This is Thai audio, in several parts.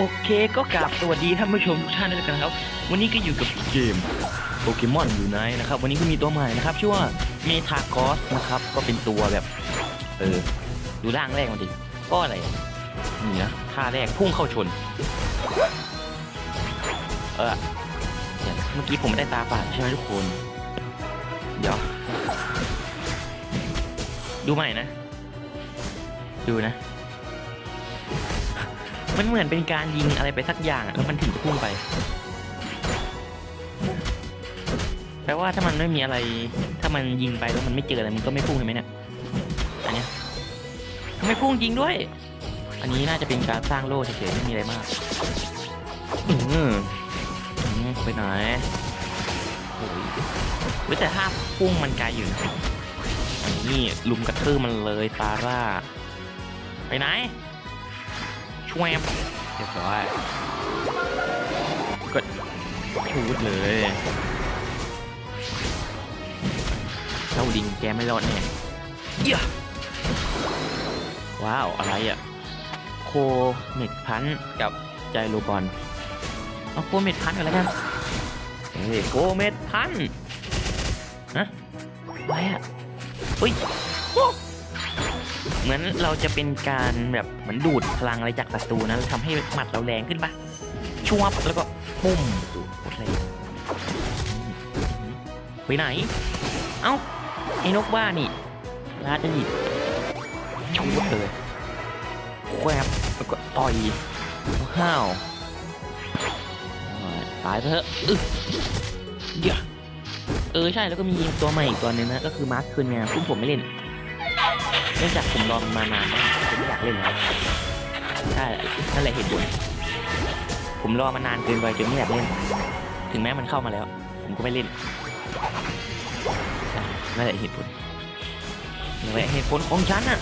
โอเคก็กราบสวัสดีท่านผู้ชมทุกท่านด้วยกันครับ วันนี้ก็อยู่กับเกมโปเกมอนอยู่ไหนนะครับ วันนี้ก็มีตัวใหม่นะครับ ชื่อว่าเมทากอสนะครับ ก็เป็นตัวแบบ เออ ดูร่างแรกมันดิก็อะไร นี่นะท่าแรกพุ่งเข้าชน เออเดี๋ยวเมื่อกี้ผมไม่ได้ตาฝาดใช่ไหมทุกคน เดี๋ยว ดูใหม่นะ ดูนะ มันเหมือนเป็นการยิงอะไรไปสักอย่างอะแล้วมันถึงจะพุ่งไป แปลว่าถ้ามันไม่มีอะไร ถ้ามันยิงไปแล้วมันไม่เจออะไรมันก็ไม่พุ่งใช่ไหมเนี่ย อันเนี้ยไม่พุ่งจริงด้วย อันนี้น่าจะเป็นการสร้างโล่เฉยๆไม่มีอะไรมาก อืมอืมไปไหนโอ้ยเว้ยแต่ถ้าพุ่งมันไกลอยู่นะอันนี้ลุมกระทืบมันเลยซาร่า ไปไหน ช่วยเรียบร้อยกดชูดเลยเจ้าดิงแกไม่รอดแน่เหี้ยว้าว อะไรอะ โคเม็ดพันธุ์กับใจโรบอลเอาโคเม็ดพันธุ์กันแล้วกันเฮ้ยโคเม็ดพันธุ์ฮะอะไรอะเฮ้ยโอ้ เหมือนเราจะเป็นการแบบเหมือนดูดพลังอะไรจากศัตรูนะแล้วทำให้หมัดเราแรงขึ้นปะชวบแล้วก็ปุ้มโอ้โหโคตรแรงไปไหน เอ้าไอ้นกบ้านี่ลาจะหยิบชูดเลยแควบแล้วก็ต่อยห้าวตายไปเถอะเดี๋ยวเออใช่แล้วก็มีตัวใหม่อีกตัวหนึ่งนะก็คือมาร์คคืนงานซึ่งผมไม่เล่น เนื่องจากผมรอมานานแล้วผมไม่อยากเล่นแล้วใช่นั่นแหละเหตุผลผมรอมานานเกินไปจนไม่อยากเล่น ถึงแม้มันเข้ามาแล้ว ผมก็ไม่เล่นนั่นแหละเหตุผลนั่นแหละเหตุผลของฉันน่ะ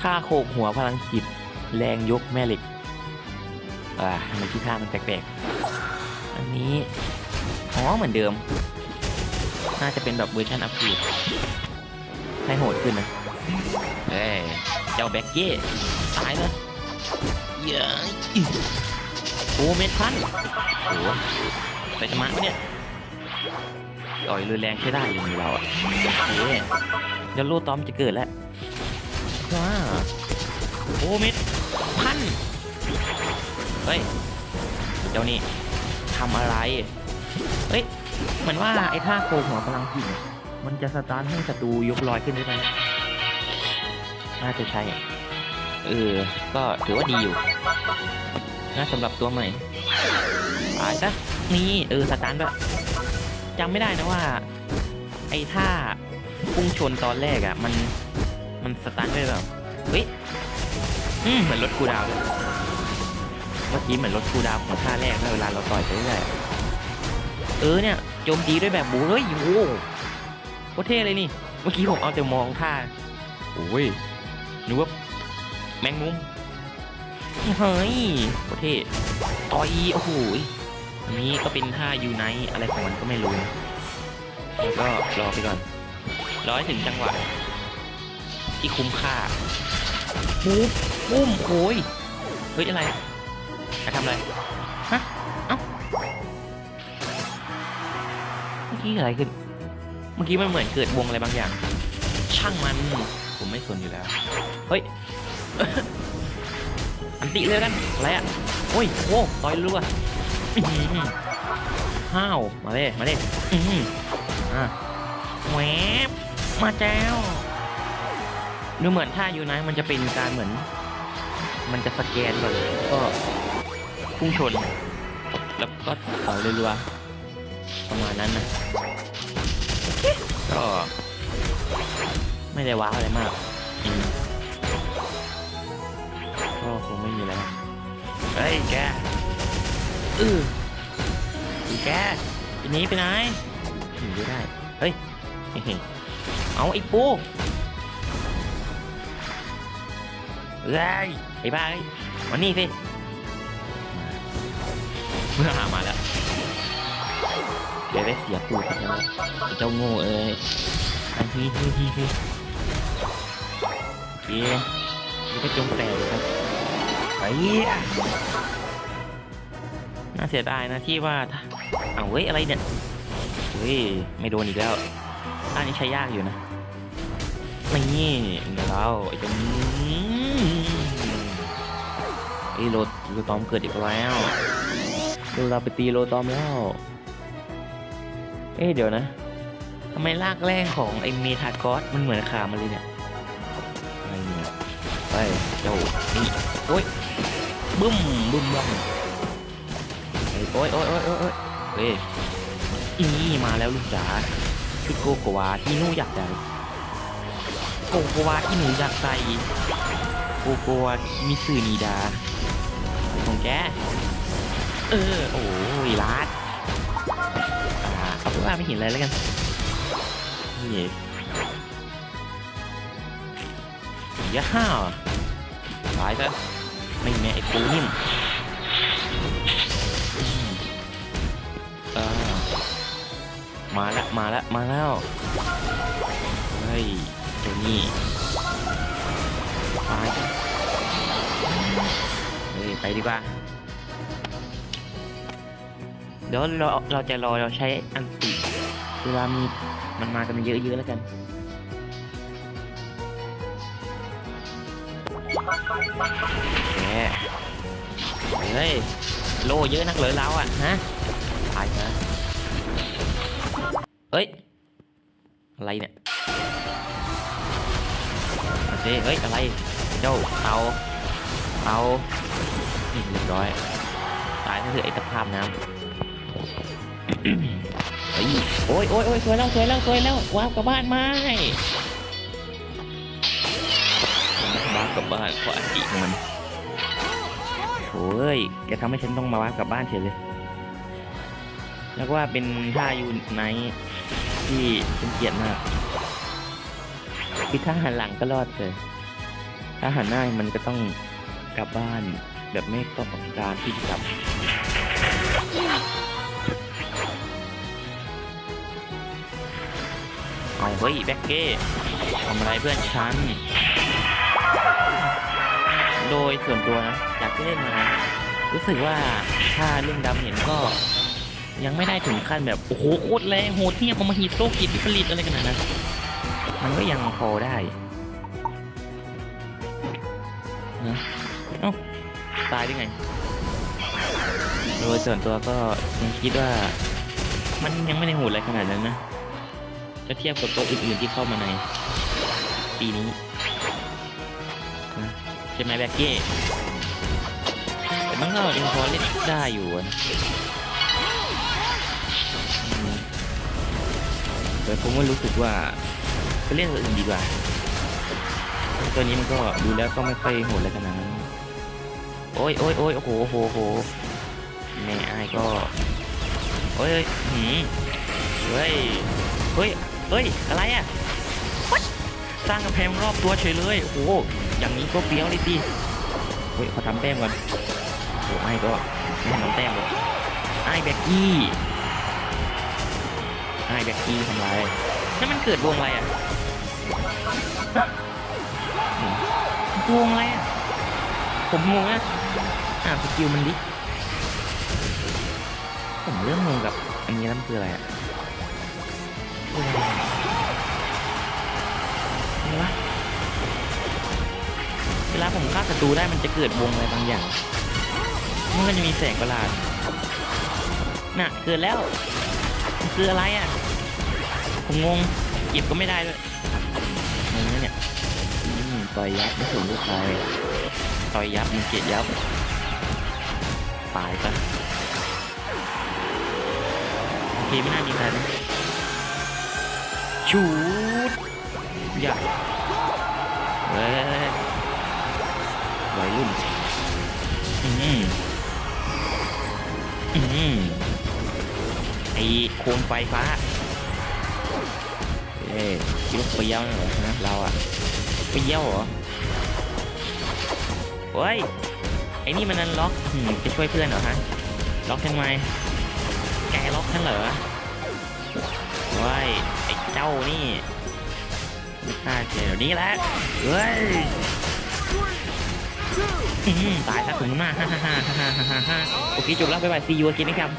ท่าโขกหัวพลังจิต แรงยกแม่เหล็กอ่าทำไมที่ท่ามันแปลกๆ อันนี้ อ๋อ เหมือนเดิม น่าจะเป็นแบบเวอร์ชันอัพเกรดให้โหดขึ้นนะเอ้ยเจ้าแบ็กเก้ตายเลยเย้โอ้เม็ดพันโอ้ไปธรรมะวะเนี่ยต่อยรุนแรงใช้ได้อยู่เราอะเฮ้ยเดี๋ยวโลตอมจะเกิดแล้วว้าโอ้เม็ดพันเฮ้ยเจ้านี่ทำอะไร เฮ้ย เหมือนว่าไอ้ท่าโคงหัวพลังจิตเนี่ยมันจะสตาร์ทให้ศัตรูยกลอยขึ้นได้ไหมน่าจะใช่เออ ก็ถือว่าดีอยู่นะสำหรับตัวใหม่ตายซะนี่เออสตาร์ทด้วยจำไม่ได้นะว่า ไอ้ท่าพุ่งชนตอนแรกอะ่ะ มันมันสตาร์ทได้แบบเฮ้ยอืมเหมือนรถคูดาวเลยเมื่อกี้เหมือนรถคูดาวของท่าแรกเวลาเราต่อยไปเรื่อย เออเนี่ยโจมตีด้วยแบบบูเฮ้ยโอ้โหโคตรเท่เลยนี่ เมื่อกี้ผมเอาแต่มองท่าโอ้ยนึกว่าแมงมุมเฮ้ยโคตรเท่ต่อยโอ้โหอันนี้ก็เป็นท่ายูไนอะไรของมันก็ไม่รู้นะแล้วก็รอไปก่อนรอให้ถึงจังหวะที่คุ้มค่าปุ๊บปุ้มโอ้ยเฮ้ยอะไรจะทำอะไรฮะ กี้อะไรขึ้น เมื่อกี้มันเหมือนเกิดวงอะไรบางอย่าง ช่างมัน ผมไม่สนอยู่แล้ว เฮ้ย อันติเลยกันอะไรอะโอ้ยโอ้ต่อยรัวห้าวมาเลยมาเลยอือหืออะแหวบมาแจ้วดูเหมือนท่าอยู่นะมันจะเป็นการเหมือน มันจะสแกนก่อนก็พุ่งชน แล้วก็ต่อยรัว ประมาณนั้นนะก็ไม่ได้ว้าวอะไรมากอืมก็คงไม่มีอะไรมากเฮ้ยแกอืออีแกทีนี้ไปไหนหนีไม่ได้ เฮ้ยเฮ้ยเอาไอ้ปูเฮ้ยไอ้บ้าเอ้ยมานี่สิเมื่อหามาแล้ว เดี๋ยวได้เสียปูดแล้วเจ้าโง่เอ้ยอันที่ที่ที่ที่โอเคนี่ก็จงแตกเลยครับไปน่าเสียดายนะที่ว่าเอาเฮ้ยอะไรเนี่ยเฮ้ยไม่โดนอีกแล้วท่านี้ใช้ยากอยู่นะนี่เดี๋ยวเราไอ้เจาไอ้โรโรตอมเกิดอีกแล้วเดี๋ยวเราไปตีโรตอมแล้ว เอ๊ะเดี๋ยวนะทำไมลากแรงของไอเมทากอสมันเหมือนขามันเลยเนี่ยอะไรเนี่ยไปเจ้านี่โอ้ยบึ้มบึ้มบ้องเฮ้ยโอ้ยโอ้ยโอ้ยโอ้ยโอ้ยเฮ้ยนี่มาแล้วลูกจ๋าชุดโกโกวาที่หนูอยากได้โกโกวาที่หนูอยากใส่โกโกวามิสึนีดาของแกเออโอ้ยลาด อ่าเอาเป็นว่าไม่เห็นอะไรแล้วกัน นี่ย่าห้าวตายซะ ไม่แม่ไอ้ปูนิ่มมาละมาละมาแล้ว เฮ้ยเจ้านี่ตายซะเฮ้ยไปดีกว่า เดี๋ยวเราเราจะรอเราใช้อันติเวลามีมันมากันเยอะๆแล้วกันแหมเฮ้ยโลเยอะนักเหรอเราอะฮะตายซะเฮ้ย อะไรเนี่ยโอเคเฮ้ย อะไร เจ้าเอาเอานี่เรียบร้อย ตายซะเถอไอ้ตะภาพน้ำ เฮ้ยโอ้ยโอ้ยโอ้ยสวยแล้วสวยแล้วสวยแล้วว้าวกลับบ้านไหมว้าวกลับบ้านขออันติของมันโอ้ยแกทำให้ฉันต้องมาว้าวกลับบ้านเฉยเลยแล้วก็ว่าเป็นท่ายูไนท์ที่ฉันเกลียดมากคือถ้าหันหลังก็รอดเลยถ้าหันหน้ามันก็ต้องกลับบ้านแบบไม่ต้องการที่จะกลับ เอาเฮ้ยแบ็กเก้ทำอะไรเพื่อนฉัน โดยส่วนตัวนะจากที่เล่นมารู้สึกว่าถ้าเรื่องดำเห็นก็ ยังไม่ได้ถึงขั้นแบบ โอ้โหโคตรแรงโหดเที่ยบเอามาฮีโตกิจผลิตอะไรขนาดนั้นมันก็ยังพอได้นะเอ้าตายได้ไง โดยส่วนตัวก็ยังคิดว่า มันยังไม่ได้โหดอะไรขนาดนั้นนะ ถ้าเทียบกับตัวอื่นๆที่เข้ามาใน ปีนี้นะใช่ไหมแบ็กเก้แต่มันก็ยังพอเล่นได้อยู่อะนะแต่ผมก็รู้สึกว่าไปเล่นตัวอื่นดีกว่าตัวนี้มันก็ดูแล้วก็ไม่ค่อยโหดอะไรขนาดนั้นโอ้ยโอ้ยโอ้ยโอ้โหโอ้โหโอ้โหแม่อายก็โอ้ยเอ้ยหืมเฮ้ยเฮ้ย เฮ้ย อะไรอะ สร้างกำแพงรอบตัวเฉยเลย โอ้โห อย่างนี้ก็เฟี้ยวเลยสิเฮ้ยเขาทำแต้มก่อนโอ้ไม่ก็ไม่ทำแต้มเลยไอ้แบ็กกี้ไอ้แบ็กกี้ทำไรนั่นมันเกิดวงอะไรอะวงอะไรอะ ผมงงอะอ่าสกิลมันดิ ผมเริ่มงงกับอันนี้แล้วมันคืออะไรอะ อะไรวะเวลาผมฆ่าศัตรูได้มันจะเกิดวงอะไรบางอย่าง มันก็จะมีแสงประหลาด น่ะ เกิดแล้ว มันคืออะไรอะ ผมงง เก็บก็ไม่ได้ด้วยงงนะเนี่ยอืมต่อยยับไม่สนลูกใครต่อยยับมันเกลียดยับตายซะโอเคไม่น่ามีใครนะ ชูดอย่าเฮ้ยวัยรุ่นอืมอืมไอโคมไฟฟ้า เอ้ยคิดว่าเปรี้ยวนะเหรอฮะเราอะเปรี้ยวเหรอโอ้ย ไอ้นี่มันนันล็อกอืมจะช่วยเพื่อนเหรอฮะ ล็อกทำไม แกล็อกฉันเหรอ ว้ยไอ้เจ้านี่ไม่กล้าเจอเดี๋ยวนี้แหละเฮ้ยตายซะถึงมากฮ่าฮ่าฮ่าฮ่าฮ่าฮ่าฮ่าโอเคจบแล้วบ๊ายบายซีอูกินนะครับ